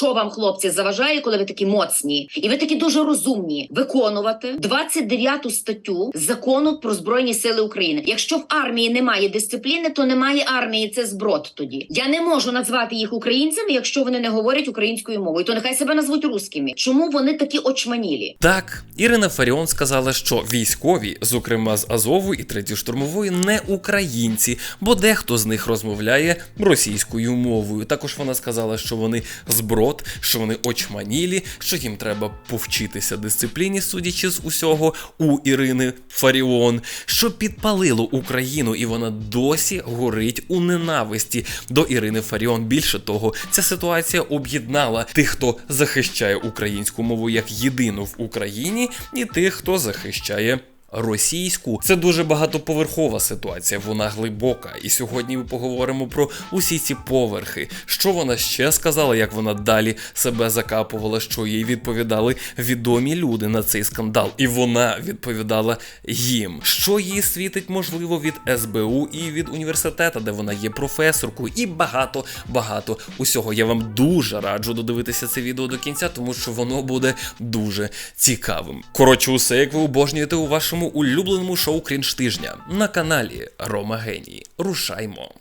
Що вам, хлопці, заважає, коли ви такі моцні, і ви такі дуже розумні виконувати 29 статтю закону про збройні сили України. Якщо в армії немає дисципліни, то немає армії. Це зброд. Тоді я не можу назвати їх українцями, якщо вони не говорять українською мовою. То нехай себе назвуть русскими. Чому вони такі очманілі? Так, Ірина Фаріон сказала, що військові, зокрема з Азову і третьої штурмової, не українці, бо дехто з них розмовляє російською мовою. Також вона сказала, що вони зброд, що вони очманілі, що їм треба повчитися дисципліні, судячи з усього, у Ірини Фаріон, що підпалило Україну, і вона досі горить у ненависті до Ірини Фаріон. Більше того, ця ситуація об'єднала тих, хто захищає українську мову як єдину в Україні, і тих, хто захищає. Російську це дуже багатоповерхова ситуація, вона глибока. І сьогодні ми поговоримо про усі ці поверхи. Що вона ще сказала, як вона далі себе закапувала, що їй відповідали відомі люди на цей скандал, і вона відповідала їм, що їй світить, можливо, від СБУ і від університету, де вона є професоркою, і багато багато усього. Я вам дуже раджу додивитися це відео до кінця, тому що воно буде дуже цікавим. Коротше, усе як ви обожнюєте у вашому улюбленому шоу Крінж тижня на каналі Рома Геній. Рушаймо.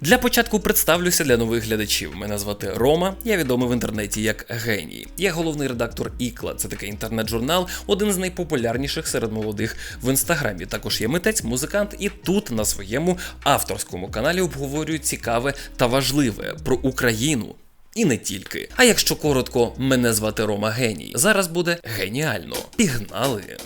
Для початку представлюся для нових глядачів. Мене звати Рома, я відомий в інтернеті як геній. Я головний редактор Ікла. Це такий інтернет-журнал, один з найпопулярніших серед молодих в інстаграмі. Також є митець, музикант, і тут на своєму авторському каналі обговорюю цікаве та важливе про Україну. І не тільки. А якщо коротко, мене звати Рома Геній. Зараз буде геніально. Пігнали!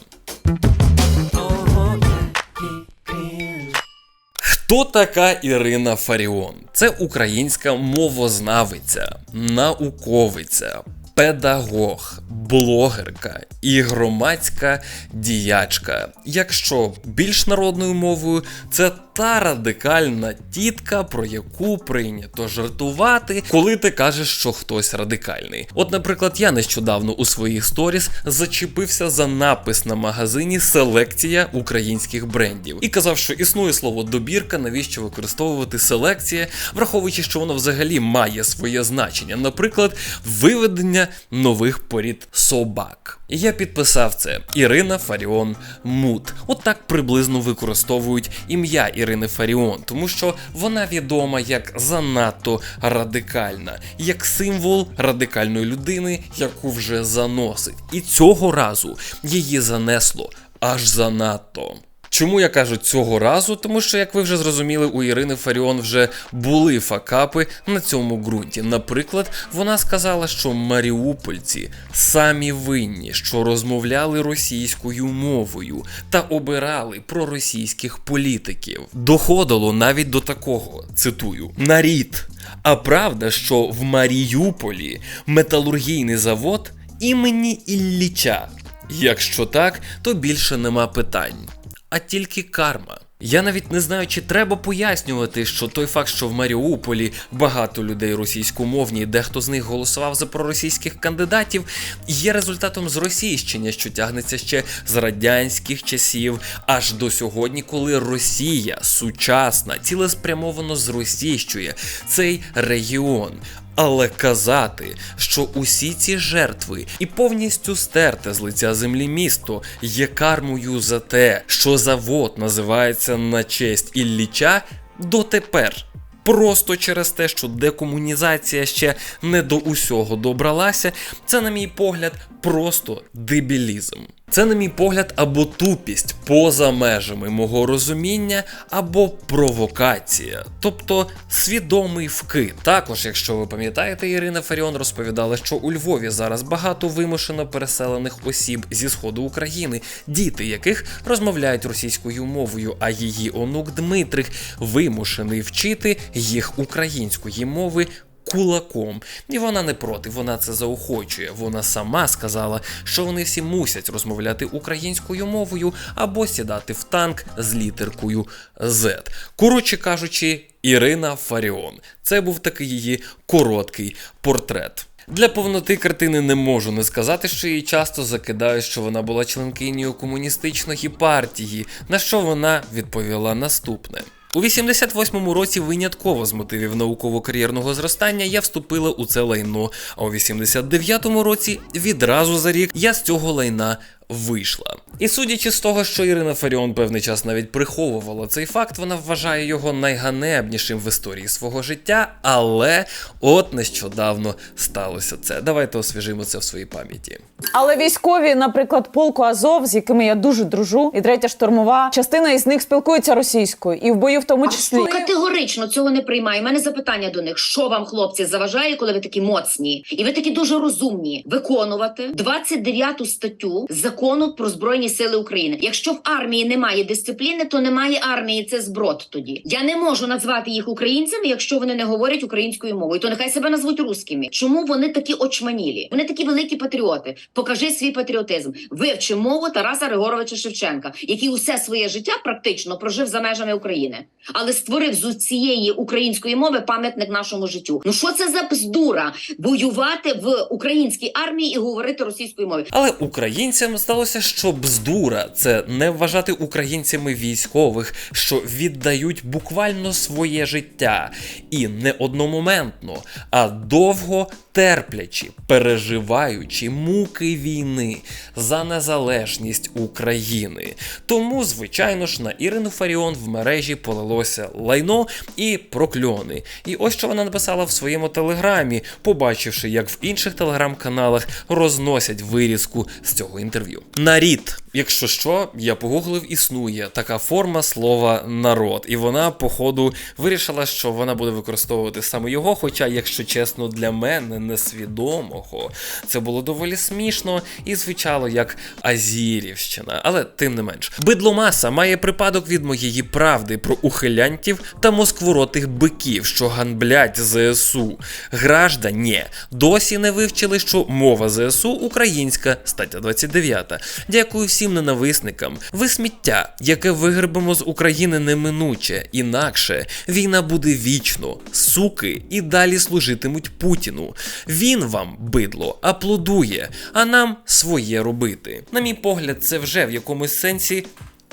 Хто така Ірина Фаріон? Це українська мовознавиця, науковиця, педагог, блогерка і громадська діячка. Якщо більш народною мовою, це та радикальна тітка, про яку прийнято жартувати, коли ти кажеш, що хтось радикальний. От, наприклад, я нещодавно у своїх сторіс зачепився за напис на магазині Селекція українських брендів і казав, що існує слово добірка, навіщо використовувати селекція, враховуючи, що воно взагалі має своє значення, наприклад, виведення нових порід собак. Я підписав це Ірина Фаріон Мут. От так приблизно використовують ім'я Ірини Фаріон, тому що вона відома як занадто радикальна, як символ радикальної людини, яку вже заносить. І цього разу її занесло аж занадто. Чому я кажу цього разу? Тому що, як ви вже зрозуміли, у Ірини Фаріон вже були факапи на цьому ґрунті. Наприклад, вона сказала, що маріупольці самі винні, що розмовляли російською мовою та обирали проросійських політиків. Доходило навіть до такого, цитую, нарід. А правда, що в Маріуполі металургійний завод імені Ілліча. Якщо так, то більше нема питань а тільки карма. Я навіть не знаю, чи треба пояснювати, що той факт, що в Маріуполі багато людей російськомовні, дехто з них голосував за проросійських кандидатів, є результатом зросійщення, що тягнеться ще з радянських часів, аж до сьогодні, коли Росія сучасна, цілеспрямовано зросійщує цей регіон. Але казати, що усі ці жертви і повністю стерте з лиця землі місто є кармою за те, що завод називається на честь Ілліча дотепер. Просто через те, що декомунізація ще не до усього добралася, це, на мій погляд, просто дебілізм. Це, на мій погляд, або тупість поза межами мого розуміння, або провокація, тобто свідомий вкид. Також, якщо ви пам'ятаєте, Ірина Фаріон розповідала, що у Львові зараз багато вимушено переселених осіб зі сходу України, діти яких розмовляють російською мовою, а її онук Дмитрик вимушений вчити їх української мови кулаком. І вона не проти, вона це заохочує. Вона сама сказала, що вони всі мусять розмовляти українською мовою або сідати в танк з літеркою Z. Коротше кажучи, Ірина Фаріон. Це був такий її короткий портрет. Для повноти картини не можу не сказати, що її часто закидають, що вона була членкинею комуністичної партії, на що вона відповіла наступне. У 88-му році винятково з мотивів науково-кар'єрного зростання я вступила у це лайно, а у 89-му році відразу за рік я з цього лайна вийшла. І судячи з того, що Ірина Фаріон певний час навіть приховувала цей факт, вона вважає його найганебнішим в історії свого життя, але от нещодавно сталося це. Давайте освіжимо це в своїй пам'яті. Але військові, наприклад, полку Азов, з якими я дуже дружу, і третя штурмова, частина із них спілкується російською, і в бою в тому числі. Категорично цього не приймаю. У мене запитання до них: що вам, хлопці, заважає, коли ви такі моцні, і ви такі дуже розумні, виконувати 29 статтю закону про збройні сили України. Якщо в армії немає дисципліни, то немає армії. Це зброд. Тоді я не можу назвати їх українцями, якщо вони не говорять українською мовою. То нехай себе назвуть русскими. Чому вони такі очманілі? Вони такі великі патріоти. Покажи свій патріотизм. Вивчи мову Тараса Григоровича Шевченка, який усе своє життя практично прожив за межами України, але створив з цієї української мови пам'ятник нашому життю. Ну що це за бздура воювати в українській армії і говорити російською мовою? Але українцям здалося, що бздура це не вважати українцями військових, що віддають буквально своє життя, і не одномоментно, а довго терплячи, переживаючи муки війни за незалежність України. Тому, звичайно ж, на Ірину Фаріон в мережі полилося лайно і прокльони. І ось що вона написала в своєму телеграмі, побачивши, як в інших телеграм-каналах розносять вирізку з цього інтерв'ю. Нарід, якщо що, я погуглив, існує така форма слова народ, і вона, походу, вирішила, що вона буде використовувати саме його. Хоча, якщо чесно, для мене несвідомого, це було доволі смішно і звучало як Азірівщина, але тим не менш. Бидломаса має припадок від моєї правди про ухилянтів та москворотих биків, що ганблять ЗСУ. Граждані досі не вивчили, що мова ЗСУ українська, стаття 29. Дякую всім ненависникам. Ви сміття, яке вигребемо з України неминуче, інакше війна буде вічно. Суки і далі служитимуть Путіну. Він вам, бидло, аплодує, а нам своє робити. На мій погляд, це вже в якомусь сенсі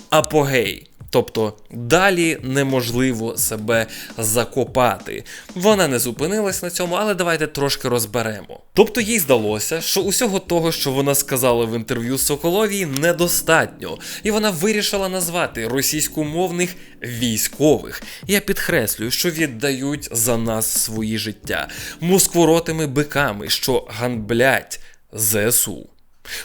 апогей. Тобто далі неможливо себе закопати. Вона не зупинилась на цьому, але давайте трошки розберемо. Тобто їй здалося, що усього того, що вона сказала в інтерв'ю Соколовій, недостатньо, і вона вирішила назвати російськомовних військових. Я підкреслюю, що віддають за нас свої життя москворотими биками, що ганблять ЗСУ.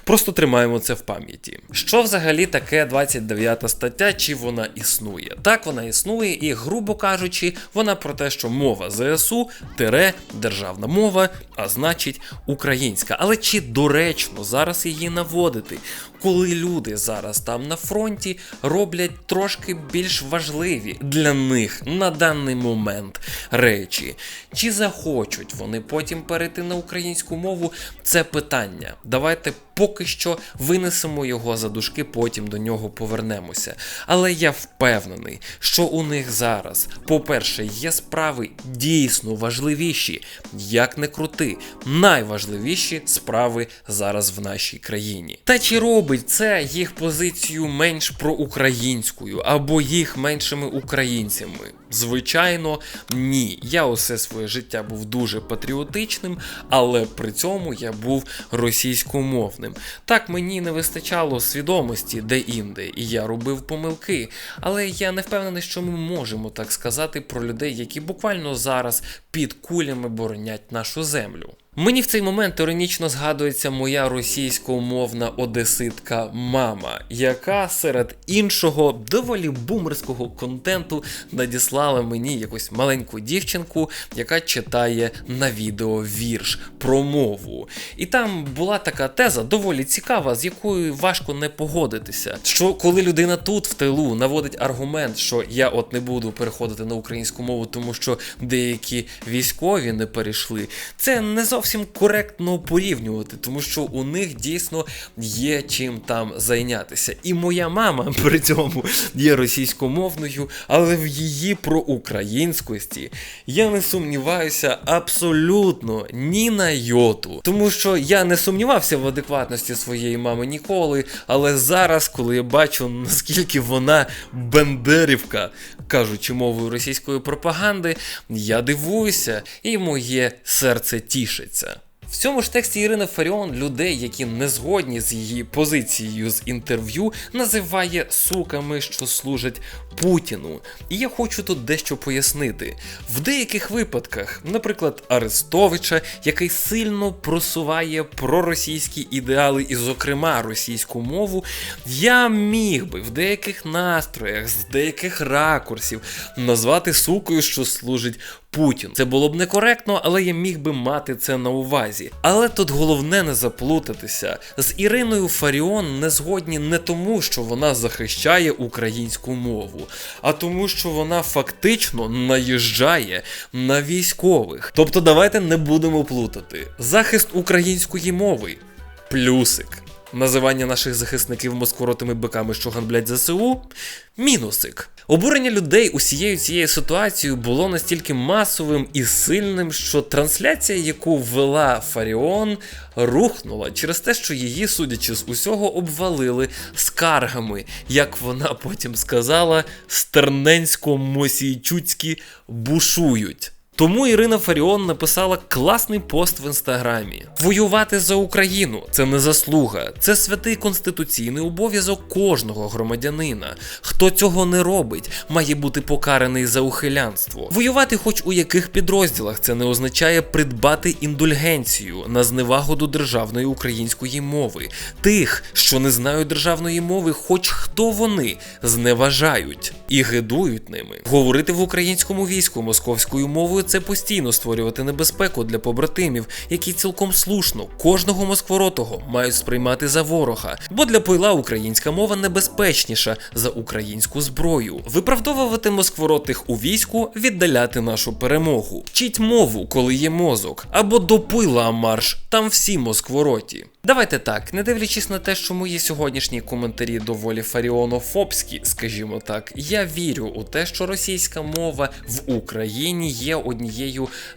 Просто тримаємо це в пам'яті. Що взагалі таке 29 стаття, чи вона існує? Так, вона існує, і, грубо кажучи, вона про те, що мова ЗСУ тире державна мова, а значить українська. Але чи доречно зараз її наводити? Коли люди зараз там на фронті роблять трошки більш важливі для них на даний момент речі, чи захочуть вони потім перейти на українську мову? Це питання. Давайте поки що винесемо його за дужки, потім до нього повернемося. Але я впевнений, що у них зараз, по-перше, є справи дійсно важливіші, як не крути, найважливіші справи зараз в нашій країні. Та чи робить це їх позицію менш проукраїнською або їх меншими українцями? Звичайно, ні. Я усе своє життя був дуже патріотичним, але при цьому я був російськомовним. Так мені не вистачало свідомості де-інде, і я робив помилки. Але я не впевнений, що ми можемо так сказати про людей, які буквально зараз під кулями боронять нашу землю. Мені в цей момент іронічно згадується моя російськомовна одеситка мама, яка серед іншого доволі бумерського контенту надіслала мені якусь маленьку дівчинку, яка читає на відео вірш про мову. І там була така теза доволі цікава, з якою важко не погодитися. Що коли людина тут в тилу наводить аргумент, що я от не буду переходити на українську мову, тому що деякі військові не перейшли, це не зовсім зовсім коректно порівнювати, тому що у них дійсно є чим там зайнятися. І моя мама при цьому є російськомовною, але в її проукраїнськості я не сумніваюся абсолютно ні на йоту. Тому що я не сумнівався в адекватності своєї мами ніколи, але зараз, коли я бачу, наскільки вона бендерівка, кажучи мовою російської пропаганди, я дивуюся, і моє серце тішиться. В цьому ж тексті Ірина Фаріон людей, які не згодні з її позицією з інтерв'ю, називає суками, що служать Путіну. І я хочу тут дещо пояснити. В деяких випадках, наприклад, Арестовича, який сильно просуває проросійські ідеали, і, зокрема, російську мову, я міг би в деяких настроях, з деяких ракурсів назвати сукою, що служить Путін. Це було б некоректно, але я міг би мати це на увазі. Але тут головне не заплутатися. З Іриною Фаріон не згодні не тому, що вона захищає українську мову, а тому, що вона фактично наїжджає на військових. Тобто, давайте не будемо плутати. Захист української мови плюсик. Називання наших захисників москворотими биками, що ганблять ЗСУ мінусик. Обурення людей усією цією ситуацією було настільки масовим і сильним, що трансляція, яку ввела Фаріон, рухнула через те, що її, судячи з усього, обвалили скаргами, як вона потім сказала, стерненсько-мосійчуцькі бушують. Тому Ірина Фаріон написала класний пост в інстаграмі: воювати за Україну це не заслуга, це святий конституційний обов'язок кожного громадянина. Хто цього не робить, має бути покараний за ухилянство. Воювати, хоч у яких підрозділах, це не означає придбати індульгенцію на зневагу до державної української мови. Тих, що не знають державної мови, хоч хто вони зневажають і гидують ними. Говорити в українському війську московською мовою це постійно створювати небезпеку для побратимів, які цілком слушно кожного москворотого мають сприймати за ворога. Бо для пойла українська мова небезпечніша за українську зброю. Виправдовувати москворотих у війську, віддаляти нашу перемогу. Вчіть мову, коли є мозок, або до пила марш, там всі москвороті. Давайте так, не дивлячись на те, що мої сьогоднішні коментарі доволі фаріонофобські, скажімо так, я вірю у те, що російська мова в Україні є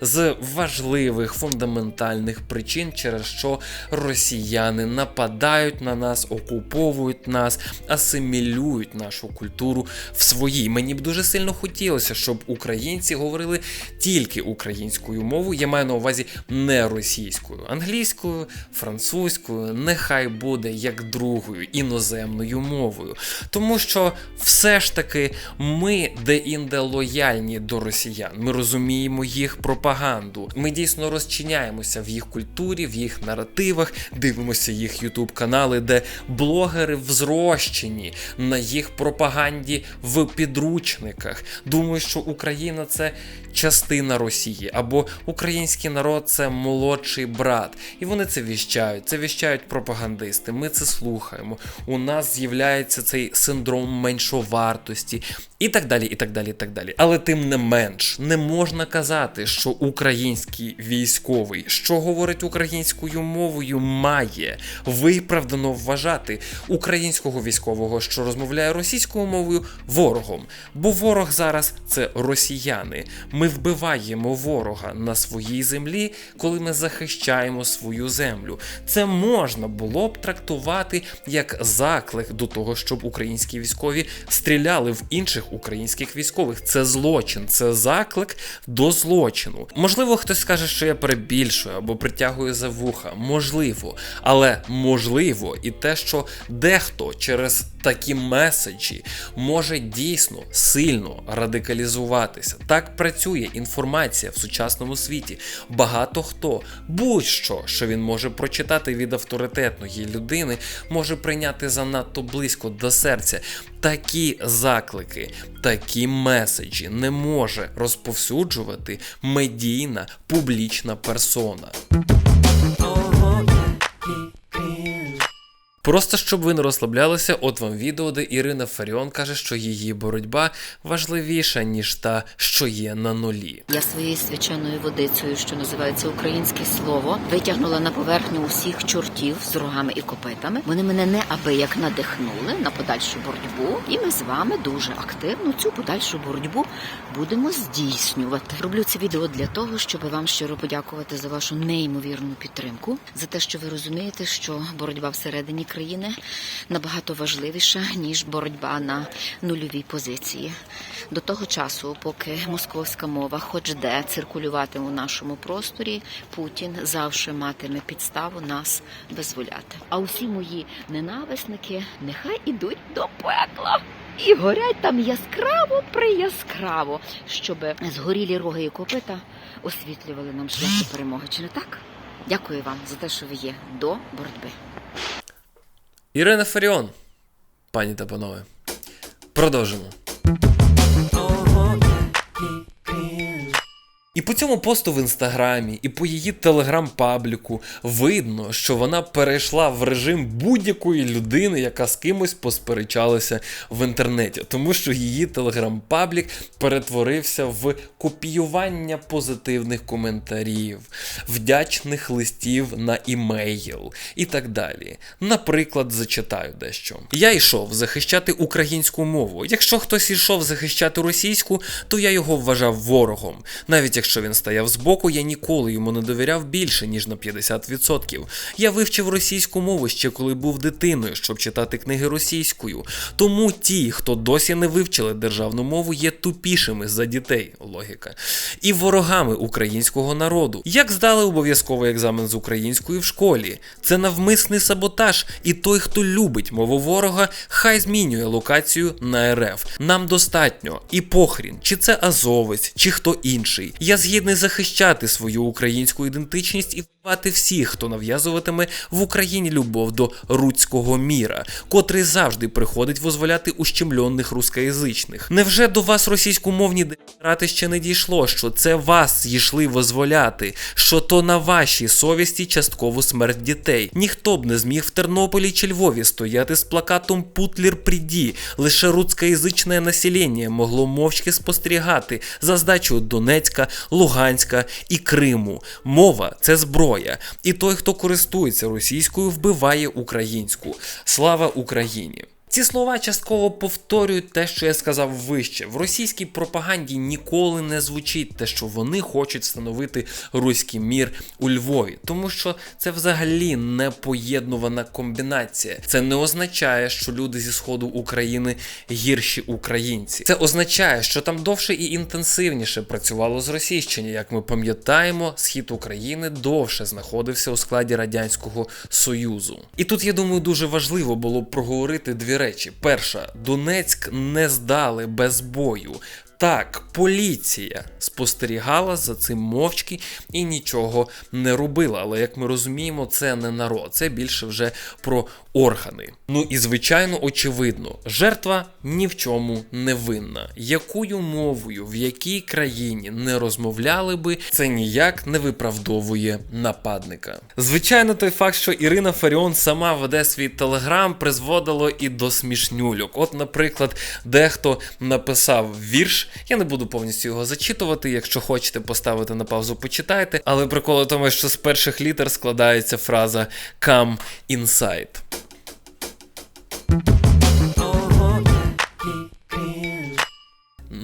з важливих фундаментальних причин, через що росіяни нападають на нас, окуповують нас, асимілюють нашу культуру в своїй. Мені б дуже сильно хотілося, щоб українці говорили тільки українською мовою. Я маю на увазі не російською, англійською, французькою, нехай буде як другою іноземною мовою. Тому що все ж таки ми де-інде лояльні до росіян. Ми розуміємо їх пропаганду. Ми дійсно розчиняємося в їх культурі, в їх наративах, дивимося їх ютуб канали, де блогери взрощені на їх пропаганді в підручниках. Думаю, що Україна це частина Росії, або український народ це молодший брат. І вони це віщають. Це віщають пропагандисти. Ми це слухаємо. У нас з'являється цей синдром меншовартості, і так далі, і так далі, і так далі. Але тим не менш, не можна казати, що український військовий, що говорить українською мовою, має виправдано вважати українського військового, що розмовляє російською мовою, ворогом. Бо ворог зараз це росіяни. Ми вбиваємо ворога на своїй землі, коли ми захищаємо свою землю. Це можна було б трактувати як заклик до того, щоб українські військові стріляли в інших українських військових. Це злочин, це заклик до злочину. Можливо, хтось скаже, що я перебільшую або притягую за вуха. Можливо, але можливо і те, що дехто через такі меседжі може дійсно сильно радикалізуватися. Так працює інформація в сучасному світі. Багато хто, будь-що, що він може прочитати від авторитетної людини, може прийняти занадто близько до серця. Такі заклики, такі меседжі не може розповсюджувати медійна публічна персона. Просто щоб ви не розслаблялися, от вам відео, де Ірина Фаріон каже, що її боротьба важливіша, ніж та, що є на нулі. Я своєю свяченою водицею, що називається українське слово, витягнула на поверхню усіх чортів з рогами і копитами. Вони мене неабияк надихнули на подальшу боротьбу, і ми з вами дуже активно цю подальшу боротьбу будемо здійснювати. Роблю це відео для того, щоб вам щиро подякувати за вашу неймовірну підтримку, за те, що ви розумієте, що боротьба всередині країни набагато важливіша ніж боротьба на нульовій позиції. До того часу, поки московська мова, хоч де циркулюватиме у нашому просторі, Путін завжди матиме підставу нас визволяти. А усі мої ненависники нехай ідуть до пекла. І горять там яскраво прияскраво, щоб згорілі роги і копита освітлювали нам шлях до перемоги. Чи не так? Дякую вам за те, що ви є до боротьби. Ірина Фаріон, пані та панове, продовжимо. І по цьому посту в інстаграмі, і по її телеграм-пабліку видно, що вона перейшла в режим будь-якої людини, яка з кимось посперечалася в інтернеті, тому що її телеграм-паблік перетворився в копіювання позитивних коментарів, вдячних листів на імейл і так далі. Наприклад, зачитаю дещо. Я йшов захищати українську мову. Якщо хтось йшов захищати російську, то я його вважав ворогом. Навіть якщо він стояв збоку, я ніколи йому не довіряв більше, ніж на 50%. Я вивчив російську мову ще коли був дитиною, щоб читати книги російською. Тому ті, хто досі не вивчили державну мову, є тупішими за дітей. Логіка. І ворогами українського народу. Як здали обов'язковий екзамен з української в школі? Це навмисний саботаж, і той, хто любить мову ворога, хай змінює локацію на РФ. Нам достатньо. І похрін, чи це азовець, чи хто інший. Я згідний захищати свою українську ідентичність і вбивати всіх, хто нав'язуватиме в Україні любов до руцького міра, котрий завжди приходить возволяти ущемлених рускоязичних. Невже до вас російськомовні дегенерати ще не дійшло, що це вас йшли возволяти, що то на вашій совісті часткову смерть дітей? Ніхто б не зміг в Тернополі чи Львові стояти з плакатом Путлер приді. Лише рускоязичне населення могло мовчки спостерігати за здачею Донецька, Луганська і Криму. Мова це зброя, і той, хто користується російською, вбиває українську. Слава Україні! Ці слова частково повторюють те, що я сказав вище. В російській пропаганді ніколи не звучить те, що вони хочуть встановити руський мір у Львові, тому що це взагалі не поєднувана комбінація. Це не означає, що люди зі сходу України гірші українці. Це означає, що там довше і інтенсивніше працювало з Російщини. Як ми пам'ятаємо, схід України довше знаходився у складі радянського союзу. І тут я думаю, дуже важливо було проговорити дві речі: перша, Донецьк не здали без бою. Так, поліція спостерігала за цим мовчки і нічого не робила. Але як ми розуміємо, це не народ, це більше вже про органи. Ну і звичайно, очевидно, жертва ні в чому не винна. Якою мовою, в якій країні не розмовляли би, це ніяк не виправдовує нападника. Звичайно, той факт, що Ірина Фаріон сама веде свій телеграм, призводило і до смішнюльок. От, наприклад, дехто написав вірш. Я не буду повністю його зачитувати. Якщо хочете поставити на паузу, почитайте. Але прикол у тому, що з перших літер складається фраза Come inside.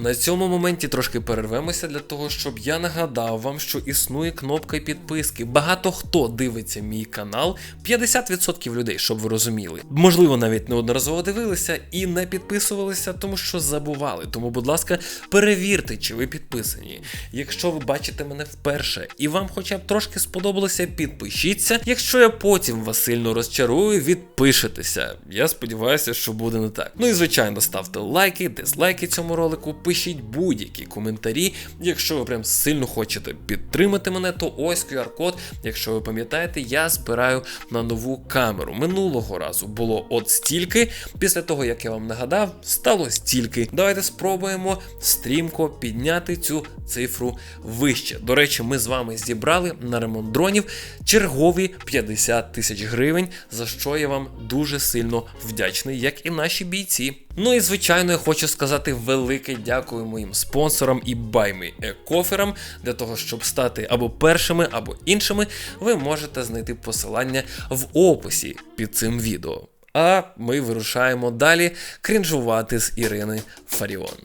На цьому моменті трошки перервемося для того, щоб я нагадав вам, що існує кнопка підписки. Багато хто дивиться мій канал, 50% людей, щоб ви розуміли. Можливо, навіть неодноразово дивилися і не підписувалися, тому що забували. Тому, будь ласка, перевірте, чи ви підписані. Якщо ви бачите мене вперше і вам хоча б трошки сподобалося, підпишіться. Якщо я потім вас сильно розчарую, відпишетеся. Я сподіваюся, що буде не так. Ну і звичайно, ставте лайки, дизлайки цьому ролику. Пишіть будь-які коментарі. Якщо ви прям сильно хочете підтримати мене, то ось QR-код. Якщо ви пам'ятаєте, я збираю на нову камеру. Минулого разу було от стільки. Після того, як я вам нагадав, стало стільки. Давайте спробуємо стрімко підняти цю цифру вище. До речі, ми з вами зібрали на ремонт дронів чергові 50 тисяч гривень, за що я вам дуже сильно вдячний, як і наші бійці. Ну і звичайно, я хочу сказати велике дякую моїм спонсорам і баймі екоферам. Для того, щоб стати або першими, або іншими, ви можете знайти посилання в описі під цим відео. А ми вирушаємо далі крінжувати з Ірини Фаріон.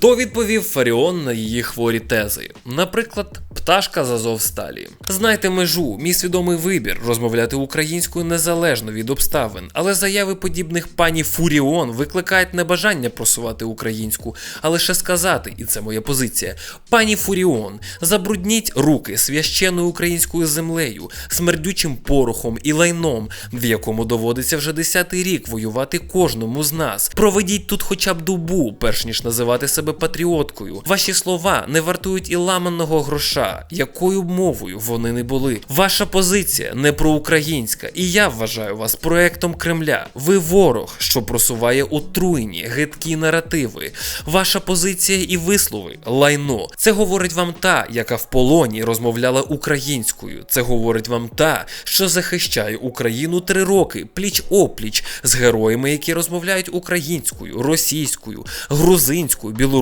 Хто відповів Фаріон на її хворі тези? Наприклад, пташка з Азовсталі. Знайте межу, мій свідомий вибір розмовляти українською незалежно від обставин, але заяви подібних пані Фуріон викликають не бажання просувати українську, а лише сказати, і це моя позиція. Пані Фуріон, забрудніть руки священною українською землею, смердючим порохом і лайном, в якому доводиться вже десятий рік воювати кожному з нас. Проведіть тут хоча б добу, перш ніж називати себе патріоткою. Ваші слова не вартують і ламаного гроша, якою б мовою вони не були. Ваша позиція не проукраїнська, і я вважаю вас проектом Кремля. Ви ворог, що просуває отруйні, гидкі наративи. Ваша позиція і вислови лайно. Це говорить вам та, яка в полоні розмовляла українською. Це говорить вам та, що захищає Україну три роки, пліч опліч з героями, які розмовляють українською, російською, грузинською, білоруською,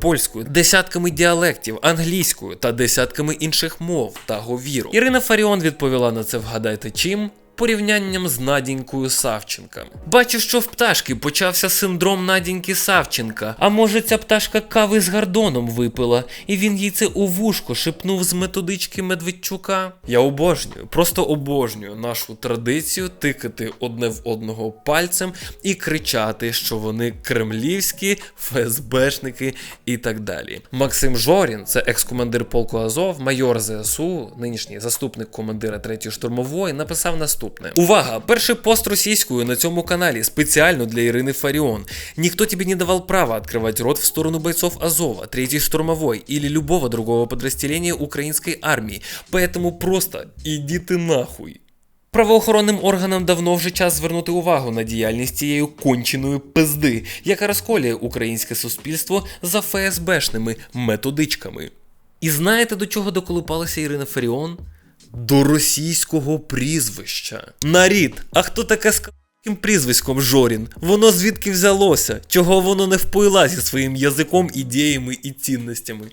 польською, десятками діалектів, англійською та десятками інших мов та говіру. Ірина Фаріон відповіла на це вгадайте чим. Порівнянням з Надінькою Савченка. Бачу, що в пташки почався синдром Надіньки Савченка. А може, ця пташка кави з гардоном випила, і він їй це у вушко шепнув з методички Медведчука. Я обожнюю, просто обожнюю нашу традицію тикати одне в одного пальцем і кричати, що вони кремлівські, ФСБшники і так далі. Максим Жорін, це екс-командир полку Азов, майор ЗСУ, нинішній заступник командира 3-ї штурмової, написав наступне: Увага! Перший пост російською на цьому каналі спеціально для Ірини Фаріон. Никто тебе не давал права открывать рот в сторону бойцов Азова, 3-й штурмовой или любого другого подразделения украинской армии. Поэтому просто иди ты нахуй. Правоохоронним органам давно вже час звернути увагу на діяльність цієї конченої пизди, яка розколює українське суспільство за ФСБшними методичками. І знаєте, до чого доколупалася Ірина Фаріон? До російського прізвища. Нарід, а хто таке з к**ким прізвиськом Жорін? Воно звідки взялося? Чого воно не впоїла зі своїм язиком, ідеями і цінностями?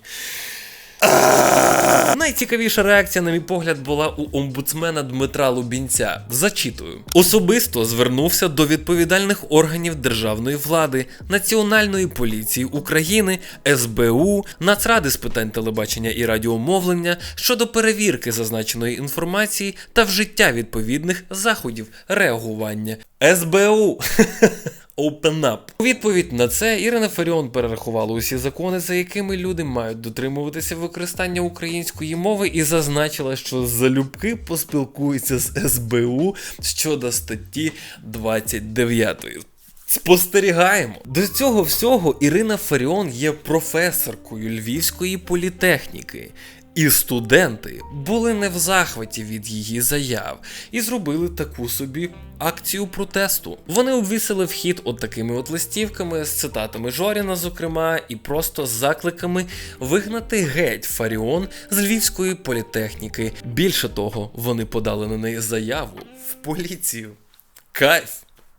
Найцікавіша реакція, на мій погляд, була у омбудсмена Дмитра Лубінця. Зачитую: особисто звернувся до відповідальних органів державної влади, Національної поліції України, СБУ, Нацради з питань телебачення і радіомовлення щодо перевірки зазначеної інформації та вжиття відповідних заходів реагування. СБУ. Open up. У відповідь на це Ірина Фаріон перерахувала усі закони, за якими люди мають дотримуватися використання української мови, і зазначила, що залюбки поспілкуються з СБУ щодо статті 29. Спостерігаємо. До цього всього Ірина Фаріон є професоркою Львівської політехніки. І студенти були не в захваті від її заяв і зробили таку собі акцію протесту. Вони обвісили вхід от такими от листівками з цитатами Жоріна, зокрема, і просто з закликами вигнати геть Фаріон з львівської політехніки. Більше того, вони подали на неї заяву в поліцію. Кайф!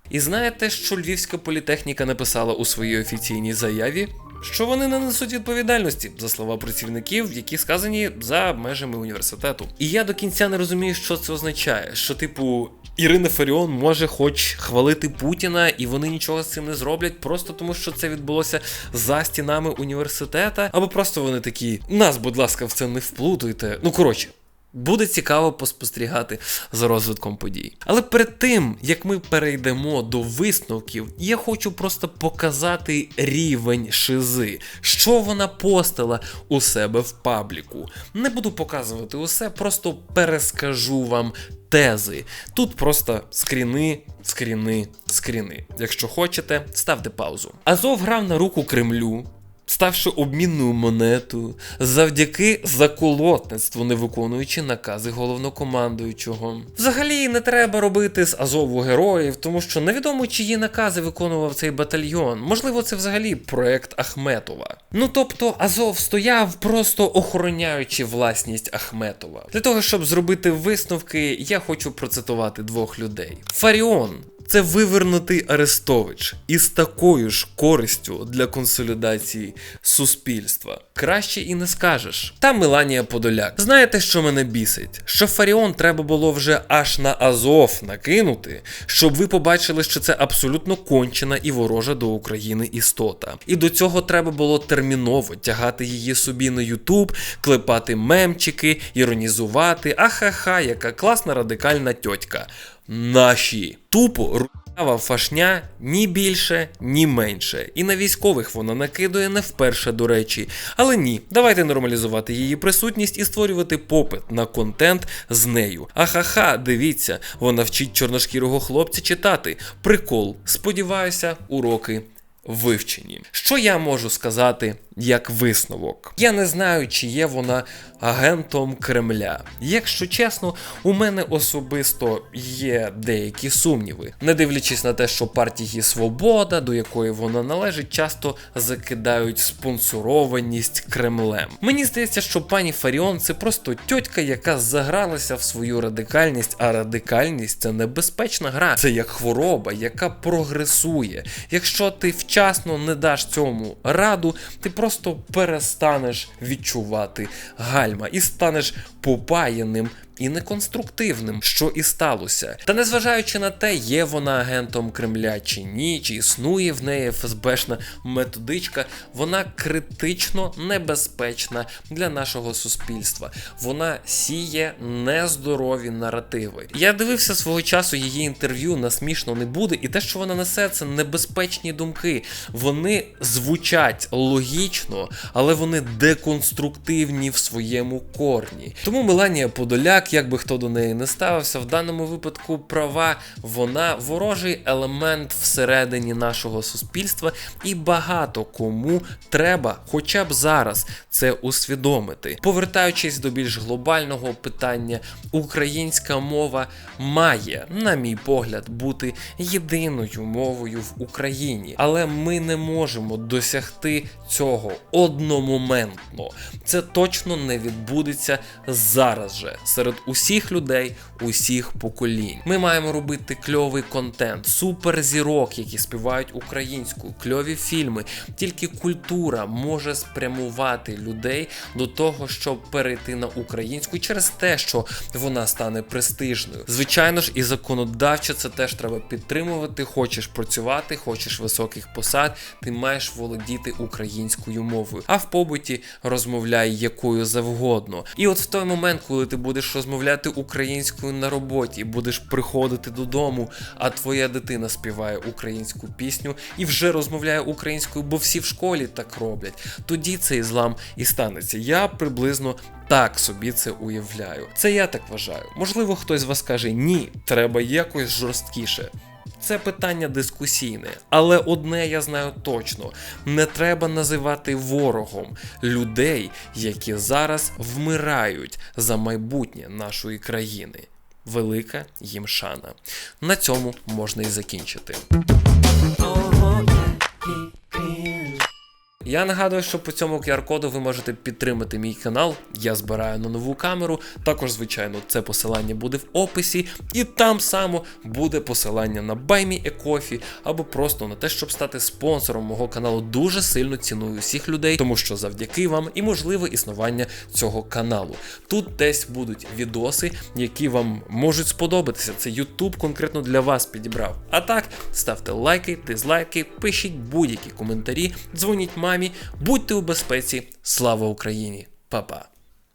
І знаєте, що Львівська політехніка написала у своїй офіційній заяві? Що вони не несуть відповідальності за слова працівників, які сказані за межами університету. І я до кінця не розумію, що це означає. Що, типу, Ірина Фаріон може хоч хвалити Путіна, і вони нічого з цим не зроблять, просто тому що це відбулося за стінами університета, або просто вони такі: нас, будь ласка, в це не вплутуйте. Ну коротше. Буде цікаво поспостерігати за розвитком подій. Але перед тим як ми перейдемо до висновків, я хочу просто показати рівень шизи, що вона постила у себе в пабліку. Не буду показувати усе, просто перескажу вам тези. Тут просто скріни, скріни, скріни. Якщо хочете, ставте паузу. Азов грав на руку Кремлю. Ставши обмінною монетою завдяки заколотництву, не виконуючи накази головнокомандуючого. Взагалі не треба робити з Азову героїв, тому що невідомо, чиї накази виконував цей батальйон. Можливо, це взагалі проект Ахметова. Ну тобто Азов стояв, просто охороняючи власність Ахметова. Для того, щоб зробити висновки, я хочу процитувати двох людей: Фаріон. Це вивернутий Арестович із такою ж користю для консолідації суспільства. Краще і не скажеш. Та Меланія Подоляк. Знаєте, що мене бісить? Що Фаріон треба було вже аж на Азов накинути, щоб ви побачили, що це абсолютно кончена і ворожа до України істота. І до цього треба було терміново тягати її собі на Ютуб, клепати мемчики, іронізувати. Ахаха, яка класна радикальна тьотька. Наші тупо рукава фашня ні більше, ні менше. І на військових вона накидує не вперше, до речі. Але ні, давайте нормалізувати її присутність і створювати попит на контент з нею. Ахаха, дивіться, вона вчить чорношкірого хлопця читати. Прикол. Сподіваюся, уроки. Вивчені. Що я можу сказати як висновок? Я не знаю, чи є вона агентом Кремля. Якщо чесно, у мене особисто є деякі сумніви, не дивлячись на те, що партії Свобода, до якої вона належить, часто закидають спонсорованість Кремлем. Мені здається, що пані Фаріон це просто тьотька, яка загралася в свою радикальність, а радикальність це небезпечна гра. Це як хвороба, яка прогресує. Якщо ти вчасно не даш цьому раду, ти просто перестанеш відчувати гальма і станеш попаяним і неконструктивним, що і сталося. Та незважаючи на те, є вона агентом Кремля чи ні, чи існує в неї ФСБшна методичка, вона критично небезпечна для нашого суспільства. Вона сіє нездорові наративи. Я дивився свого часу її інтерв'ю на смішно не буде, і те, що вона несе, це небезпечні думки. Вони звучать логічно, але вони деконструктивні в своєму корні. Тому Меланія Подоляк, як би хто до неї не ставився, в даному випадку права, вона ворожий елемент всередині нашого суспільства, і багато кому треба, хоча б зараз, це усвідомити. Повертаючись до більш глобального питання, українська мова має, на мій погляд, бути єдиною мовою в Україні, але ми не можемо досягти цього одномоментно. Це точно не відбудеться зараз же серед усіх людей, усіх поколінь. Ми маємо робити кльовий контент, суперзірок, які співають українською, кльові фільми. Тільки культура може спрямувати людей до того, щоб перейти на українську через те, що вона стане престижною. Звичайно ж, і законодавчо це теж треба підтримувати. Хочеш працювати, хочеш високих посад, ти маєш володіти українською мовою. А в побуті розмовляй якою завгодно. І от в той момент, коли ти будеш розмовляти українською на роботі, будеш приходити додому, а твоя дитина співає українську пісню і вже розмовляє українською, бо всі в школі так роблять. Тоді цей злам і станеться. Я приблизно так собі це уявляю. Це я так вважаю. Можливо, хтось з вас каже ні, треба якось жорсткіше. Це питання дискусійне, але одне я знаю точно: не треба називати ворогом людей, які зараз вмирають за майбутнє нашої країни. Велика їм шана. На цьому можна і закінчити. Я нагадую, що по цьому QR-коду ви можете підтримати мій канал. Я збираю на нову камеру. Також, звичайно, це посилання буде в описі, і там само буде посилання на BuyMeACoffee або просто на те, щоб стати спонсором мого каналу. Дуже сильно ціную всіх людей, тому що завдяки вам і можливе існування цього каналу. Тут десь будуть відоси, які вам можуть сподобатися. Це YouTube конкретно для вас підібрав. А так, ставте лайки, дизлайки, пишіть будь-які коментарі, дзвоніть мамі, будьте у безпеці. Слава Україні! Па-па!